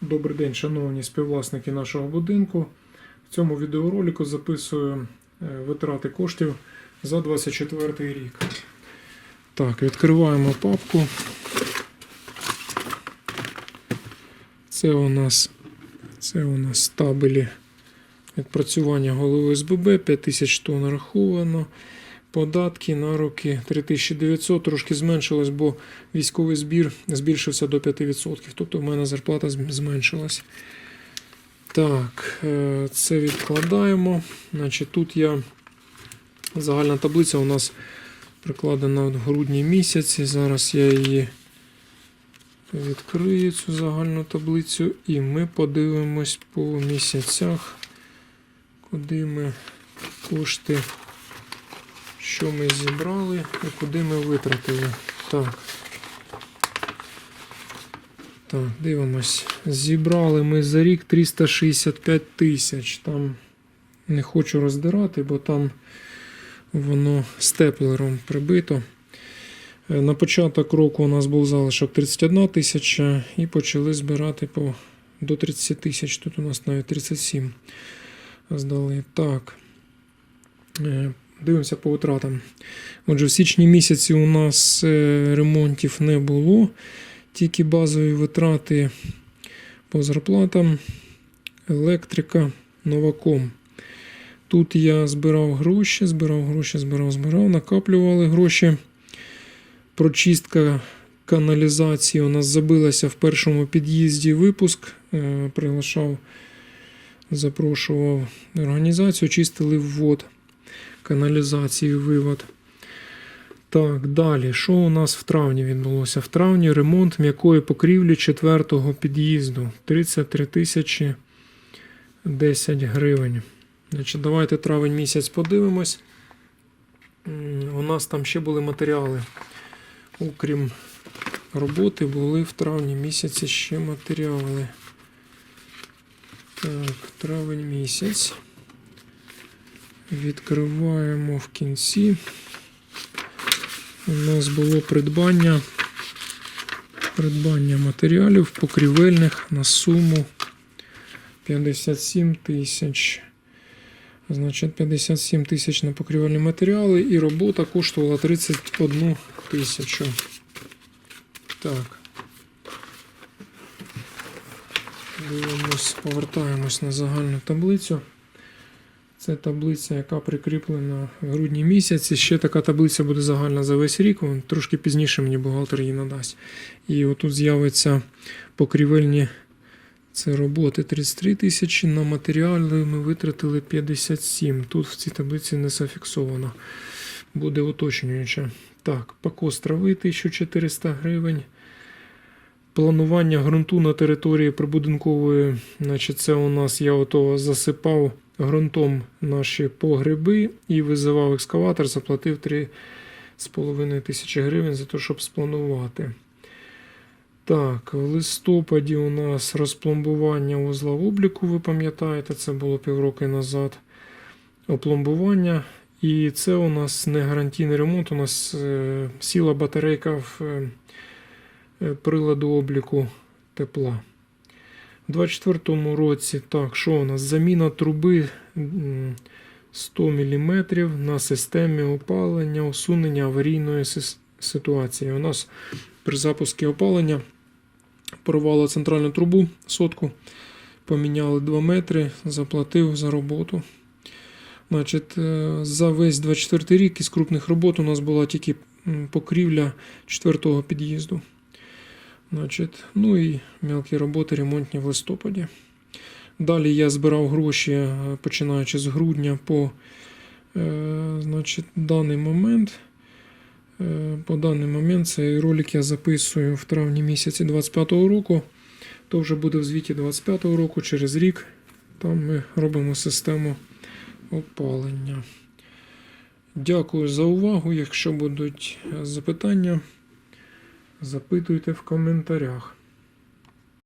Добрий день, шановні співвласники нашого будинку. В цьому відеоролику записую е, витрати коштів за 24 рік. Так, відкриваємо папку. Це у нас, це у нас табелі відпрацювання голови СББ 5000 тонн нараховано. Податки на роки 3900 трошки зменшилось, бо військовий збір збільшився до 5%. Тобто в мене зарплата зменшилась. Так, е, це відкладаємо. Значить, тут я загальна таблиця у нас прикладена в грудні місяці. Зараз я її відкрию цю загальну таблицю і ми подивимось по місяцях, куди ми кошти що ми зібрали і куди ми витратили. Так. Так, дивимось. Зібрали ми за рік 365 тисяч. Там не хочу роздирати, бо там воно степлером прибито. Е, На початок року у нас був залишок 31 тисяча і почали збирати по до 30 тисяч. Тут у нас навіть 37 здали. Так. Дивимося по витратам. Отже, в січні місяці у нас е, ремонтів не було, тільки базові витрати по зарплатам, електрика, новаком. Тут я збирав гроші, збирав гроші, збирав, збирав, накаплювали гроші. Прочистка каналізації у нас забилася в першому під'їзді випуск. Е, Приглашав, запрошував організацію, чистили ввод каналізації вивод. Так, далі. Що у нас в травні відбулося? В травні ремонт м'якої покрівлі четвертого під'їзду. 33 тисячі 10 гривень. Значить, Давайте травень місяць подивимось. У нас там ще були матеріали. Окрім роботи, були в травні місяці ще матеріали. Так, травень місяць. Відкриваємо в кінці. У нас було придбання, придбання матеріалів покрівельних на суму 57 тисяч. Значить, 57 тисяч на покрівельні матеріали і робота коштувала 31 тисячу. Так. Дивимось, повертаємось на загальну таблицю. Це таблиця, яка прикріплена в грудні місяці. Ще така таблиця буде загальна за весь рік. Трошки пізніше мені бухгалтер її надасть. І отут з'явиться покрівельні це роботи 33 тисячі. На матеріали ми витратили 57. Тут в цій таблиці не зафіксовано. Буде уточнююче. Так, покос трави 1400 гривень. Планування ґрунту на території прибудинкової, значить, це у нас я ото засипав ґрунтом наші погреби і визивав екскаватор, заплатив 3,5 тисячі гривень за те, щоб спланувати. Так, в листопаді у нас розпломбування вузла обліку, ви пам'ятаєте, це було півроку назад. Опломбування. І це у нас не гарантійний ремонт, у нас е, сіла батарейка в е, е, приладу обліку тепла. У 24 році, так, що у нас? Заміна труби 100 мм на системі опалення, усунення аварійної ситуації. У нас при запуску опалення порвало центральну трубу сотку, поміняли 2 метри, заплатив за роботу. Значить, е, за весь 24 рік із крупних робот у нас була тільки покрівля 4-го під'їзду. Значить, ну і мелкі роботи ремонтні в листопаді. Далі я збирав гроші, е, починаючи з грудня по е, значить, даний момент. Е, по даний момент цей ролик я записую в травні місяці 25-го року. То вже буде в звіті 25-го року, через рік. Там ми робимо систему опалення. Дякую за увагу. Якщо будуть запитання, запитуйте в коментарях.